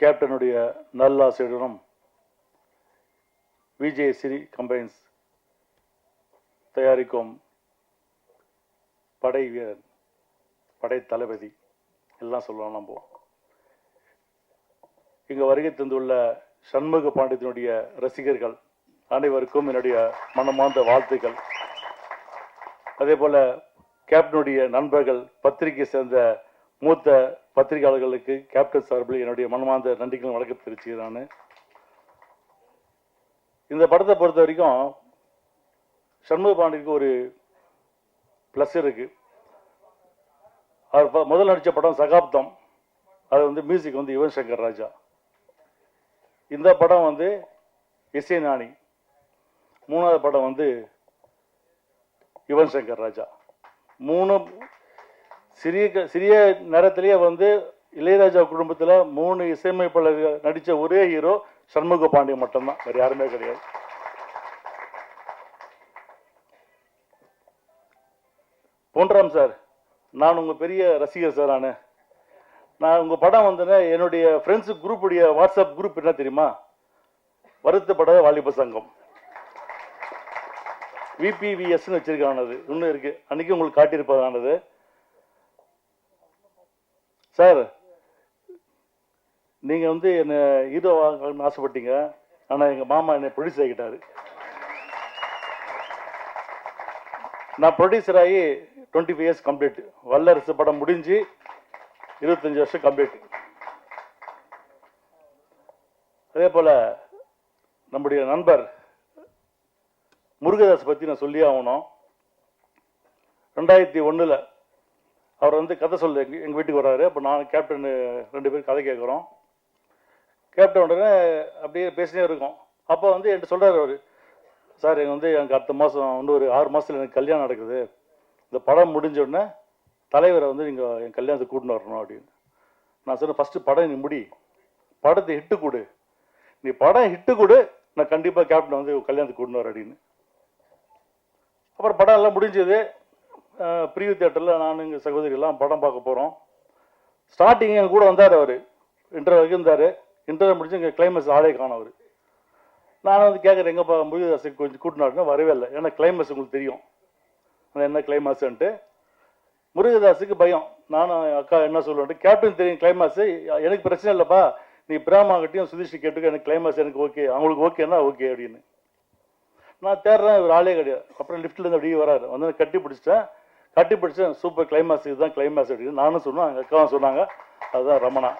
கேப்டனுடைய நல்லாசையுடனும் விஜய் சிறி combines தயாரிக்கும் படை வீரன் படை தளபதி எல்லாம் சொல்லலாம் நம்ம. இங்கு வருகை தந்துள்ள சண்முக பாண்டியத்தினுடைய ரசிகர்கள் அனைவருக்கும் என்னுடைய மனமார்ந்த வாழ்த்துக்கள். அதே போல கேப்டனுடைய நண்பர்கள் பத்திரிகை சேர்ந்த மூத்த பத்திரிகையாளர்களுக்கு கேப்டன் சார்பில் என்னுடைய மனமார்ந்த நன்றிகளும் வணக்கம் தெரிவிச்சுக்கிறான் இந்த படத்தை பொறுத்த வரைக்கும் சண்முக பாண்டியனுக்கு ஒரு ப்ளஸ் இருக்கு. அவர் ப- முதல் நடித்த படம் சகாப்தம். அது வந்து மியூசிக் வந்து யுவன் சங்கர் ராஜா. இந்த படம் வந்து இசை நாணி. மூணாவது படம் வந்து யுவன் சங்கர் ராஜா. மூணு சிறிய க- சிறிய நேரத்திலேயே வந்து இளையராஜா குடும்பத்தில் மூணு இசையமைப்பாளர்கள் நடித்த ஒரே ஹீரோ சண்முக பாண்டியன் மட்டும்தான். வேறு யாருமே கிடையாது. பொன்ராம் சார் நான் உங்கள் பெரிய ரசிகர் சார் நான் நான் உங்கள் படம் வந்தேன்னா என்னுடைய ஃப்ரெண்ட்ஸு குரூப்புடைய வாட்ஸ்அப் குரூப் என்ன தெரியுமா? வருத்தப்படாத வாலிப சங்கம். விபிவிஎஸ்ன்னு வச்சிருக்கானது. இன்னும் இருக்குது அன்றைக்கி உங்களுக்கு காட்டியிருப்பதானது. சார் நீங்கள் வந்து என்னை ஹீரோ ஆகணும்னு ஆசைப்பட்டீங்க. ஆனால் எங்கள் மாமா என்னை ப்ரொடியூஸ் ஆகிட்டாரு. நான் ப்ரொடியூசர் ஆகி டுவெண்ட்டி ஃபைவ் இயர்ஸ் கம்ப்ளீட் வல்லரசு படம் முடிஞ்சு இருபத்தஞ்சி வருஷம் கம்ப்ளீட் அதே போல் நம்முடைய நண்பர் முருகதாஸ் பற்றி நான் சொல்லி ஆகணும். ரெண்டாயிரத்தி ஒன்றில் அவர் வந்து கதை சொல்லு எங்கள் எங்கள் வீட்டுக்கு வர்றாரு அப்போ நான் கேப்டன் ரெண்டு பேரும் கதை கேட்குறோம் கேப்டன் உடனே அப்படியே பேசினே இருக்கோம். அப்போ வந்து என்கிட்ட சொல்கிறாரு அவர் சார் எங்கள் வந்து எனக்கு அடுத்த மாதம் இன்னும் ஒரு ஆறு மாதத்தில் எனக்கு கல்யாணம் நடக்குது. இந்த படம் முடிஞ்ச உடனே தலைவரை வந்து நீங்கள் என் கல்யாணத்துக்கு கூட்டின்னு வரணும் அப்படின்னு. நான் சொன்னேன் ஃபஸ்ட்டு படம் நீ முடி. படத்தை ஹிட்டு கொடு. நீ படம் ஹிட்டு கொடு. நான் கண்டிப்பாக கேப்டன் வந்து கல்யாணத்துக்கு கூட்டின்னு வரேன் அப்படின்னு. அப்புறம் படம் எல்லாம் முடிஞ்சது. பிரிவு தேட்டரில் நான் எங்கள் சகோதரிலாம் படம் பார்க்க போகிறோம் ஸ்டார்டிங் எங்கள் கூட வந்தார் அவர். இன்டர்வியூ இருந்தார். இன்டர்வியூ முடிஞ்சு எங்கள் கிளைமேக்ஸ் ஆளே காணவர் அவர். நான் வந்து கேட்குறேன் எங்கப்பா முருகதாஸுக்கு கொஞ்சம் கூட்டினாருன்னா வரவே இல்லை. ஏன்னா கிளைமேக்ஸ் உங்களுக்கு தெரியும். அது என்ன கிளைமேக்ஸ்ன்ட்டு முருகதாஸுக்கு பயம். நானும் அக்கா என்ன சொல்லுவேன் கேப்டன் தெரியும் கிளைமேக்ஸ் எனக்கு பிரச்சனை இல்லைப்பா. நீ பிரேமாகிட்டையும் சுதீஷ் கேட்டுக்க. எனக்கு கிளைமேக்ஸ் எனக்கு ஓகே அவங்களுக்கு ஓகேன்னா ஓகே அப்படின்னு. நான் தேடுறேன் இவர் ஆளே கிடையாது. அப்புறம் லிஃப்ட்லேருந்து அப்படியே வராரு. வந்து கட்டி பிடிச்சிட்டேன். கட்டி பிடிச்சேன் சூப்பர் கிளைமேக்ஸ் இதுதான் கிளைமேக்ஸ் அப்படின்னு நானும் சொன்னேன் எங்கள் அக்காவும் சொன்னாங்க. அதுதான் ரமணா.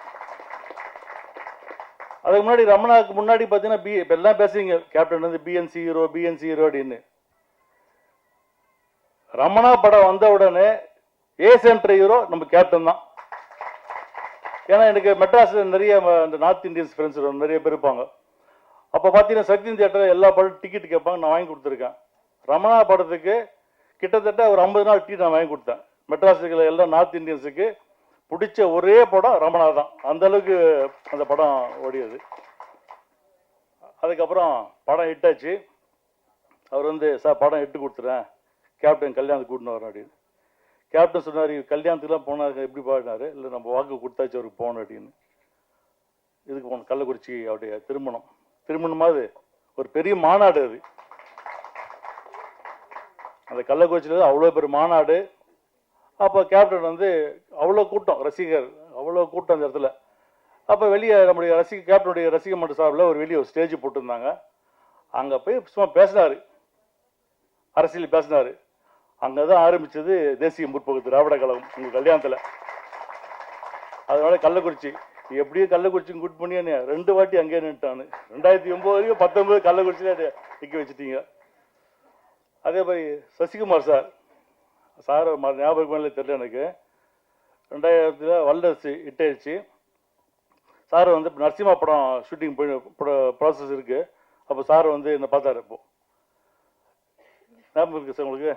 அதுக்கு முன்னாடி ரமணாவுக்கு முன்னாடி பார்த்தீங்கன்னா பி இப்போ எல்லாம் பேசுறீங்க கேப்டன் வந்து பிஎன்சி ஹீரோ பிஎன்சி ஹீரோ அப்படின்னு. ரமணா படம் வந்த உடனே ஏ சென்டர் ஹீரோ நம்ம கேப்டன் தான். ஏன்னா எனக்கு மெட்ராஸில் நிறைய இந்த நார்த் இந்தியன்ஸ் ஃப்ரெண்ட்ஸ் நிறைய பேர் இருப்பாங்க. அப்போ பார்த்தீங்கன்னா சக்தி தியேட்டர் எல்லா படம் டிக்கெட் கேட்பாங்க நான் வாங்கி கொடுத்துருக்கேன். ரமணா படத்துக்கு கிட்டத்தட்ட ஒரு ஐம்பது நாள் டீ நான் வாங்கி கொடுத்தேன். மெட்ராஸுக்கு எல்லாம் நார்த் இந்தியன்ஸுக்கு பிடிச்ச ஒரே படம் ரமணா தான் அந்த அளவுக்கு அந்த படம் ஓடியது. அதுக்கப்புறம் படம் ஹிட் ஆச்சு அவர் வந்து சார் படம் எட்டு கொடுத்துறேன். கேப்டன் கல்யாணத்துக்கு கூட்டின்னு வரேன் அப்படின்னு. கேப்டன் சொன்னார் கல்யாணத்துக்குலாம் போனார் எப்படி பாடினாரு? இல்லை நம்ம வாக்கு கொடுத்தாச்சு அவருக்கு போகணும் அப்படின்னு. இதுக்கு போகணும் கள்ளக்குறிச்சி அவருடைய திருமணம். திருமணமாவது ஒரு பெரிய மாநாடு அது. அந்த கள்ளக்குறிச்சியில் அவ்வளோ பெரிய மாநாடு. அப்போ கேப்டன் வந்து அவ்வளோ கூட்டம் ரசிகர் அவ்வளோ கூட்டம் அந்த இடத்துல. அப்போ வெளியே நம்முடைய ரசிக கேப்டனுடைய ரசிக மன்ற சார்பில் ஒரு வெளியே ஒரு ஸ்டேஜ் போட்டிருந்தாங்க. அங்கே போய் சும்மா பேசினார். அரசியல் பேசினார். அங்கே தான் ஆரம்பித்தது தேசிய முற்போக்கு திராவிட கழகம் உங்கள் கல்யாணத்தில். அதனால கள்ளக்குறிச்சி. நீ எப்படியும் கள்ளக்குறிச்சி கூட்டு பண்ணி ரெண்டு வாட்டி அங்கேயே நின்ட்டானு ரெண்டாயிரத்தி ஒன்பது வரைக்கும் பத்தொன்பது கள்ளக்குறிச்சியில் நிற்க வச்சுட்டீங்க. அதே மாதிரி சசிகுமார் சார். சார் ஞாபகம் இல்லை தெரியல எனக்கு. ரெண்டாயிரத்தில் வல்லரசு இட்டாயிடுச்சு சார் வந்து இப்போ நரசிம்மா படம் ஷூட்டிங் போய் ப்ராசஸ் இருக்குது அப்போ சார் வந்து என்னை பார்த்தாரு இப்போ ஞாபகம் இருக்குது சார் உங்களுக்கு?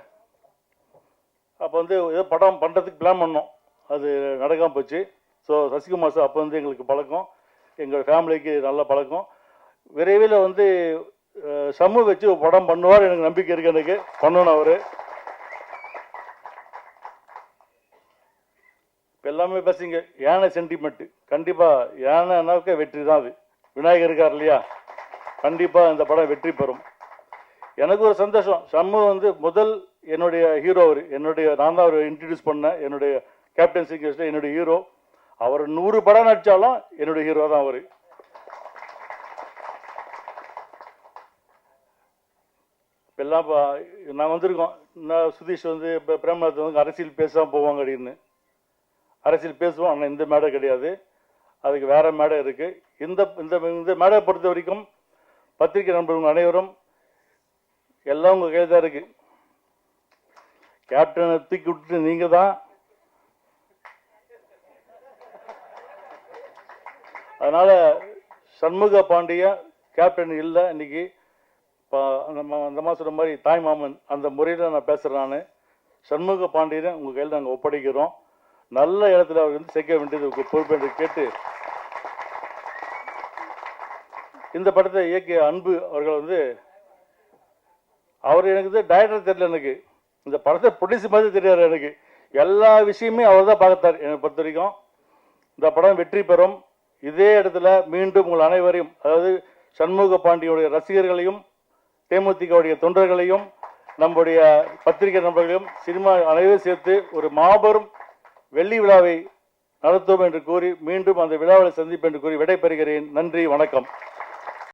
அப்போ வந்து ஏதோ படம் பண்ணுறதுக்கு பிளான் பண்ணோம். அது நடக்காமல் போச்சு. ஸோ சசிகுமார் சார் அப்போ வந்து எங்களுக்கு பழக்கம். எங்கள் ஃபேமிலிக்கு நல்ல பழக்கம். விரைவில் வந்து சம்மு வச்சு படம் பண்ணுவார் எனக்கு நம்பிக்கை இருக்கு எனக்கு. பண்ணணும் அவர். இப்போ எல்லாமே பேசுங்க யானை சென்டிமெண்ட் கண்டிப்பாக யானைனாக்க வெற்றி தான் அது. விநாயகர் இருக்கார் இல்லையா? கண்டிப்பாக இந்த படம் வெற்றி பெறும். எனக்கு ஒரு சந்தோஷம். சம்மு வந்து முதல் என்னுடைய ஹீரோ அவர். என்னுடைய நான் தான் அவர் இன்ட்ரடியூஸ் பண்ணேன். என்னுடைய கேப்டன் சீக்கிரஸ்ல என்னுடைய ஹீரோ அவர் நூறு படம் நடித்தாலும் என்னுடைய ஹீரோ தான் அவர். எல்லாம் இப்போ நான் வந்திருக்கோம். நான் சுதீஷ் வந்து இப்போ பிரேமநாத் வந்து அரசியல் பேசாமல் போவாங்க அப்படின்னு. அரசியல் பேசுவோம் ஆனால் இந்த மேடை கிடையாது. அதுக்கு வேறு மேடை இருக்குது இந்த இந்த இந்த மேடையை பொறுத்த வரைக்கும் பத்திரிகை நண்பர்கள் அனைவரும் எல்லாம் உங்கள் கையில் தான் இருக்குது கேப்டனை தூக்கி விட்டுட்டு நீங்கள் தான். அதனால் சண்முக பாண்டிய கேப்டன் இல்லை இன்னைக்கு. இப்போ நம்ம அந்த மாதிரி சொன்ன மாதிரி தாய் மாமன் அந்த முறையில் நான் பேசுகிறேன் நான். சண்முக பாண்டியனை உங்கள் கையில் நாங்கள் ஒப்படைக்கிறோம். நல்ல இடத்துல அவர் வந்து சேர்க்க வேண்டியது உங்க பொறுப்பு என்று கேட்டு இந்த படத்தை இயக்கிய அன்பு அவர்கள் வந்து அவர் எனக்கு வந்து டைரக்டர் தெரியல எனக்கு. இந்த படத்தை ப்ரொடியூஸ் மாதிரி தெரியாது எனக்கு. எல்லா விஷயமே அவர் தான் பார்த்தார் என்னை பொறுத்த வரைக்கும். இந்த படம் வெற்றி பெறும். இதே இடத்துல மீண்டும் உங்கள் அனைவரையும் அதாவது சண்முக பாண்டியுடைய ரசிகர்களையும் தேமுதிகவுடைய தொண்டர்களையும் நம்முடைய பத்திரிகை நண்பர்களையும் சினிமா அனைவரும் சேர்த்து ஒரு மாபெரும் வெள்ளி விழாவை நடத்துவோம் என்று கூறி மீண்டும் அந்த விழாவில் சந்திப்பேன் என்று கூறி விடைபெறுகிறேன். நன்றி வணக்கம்.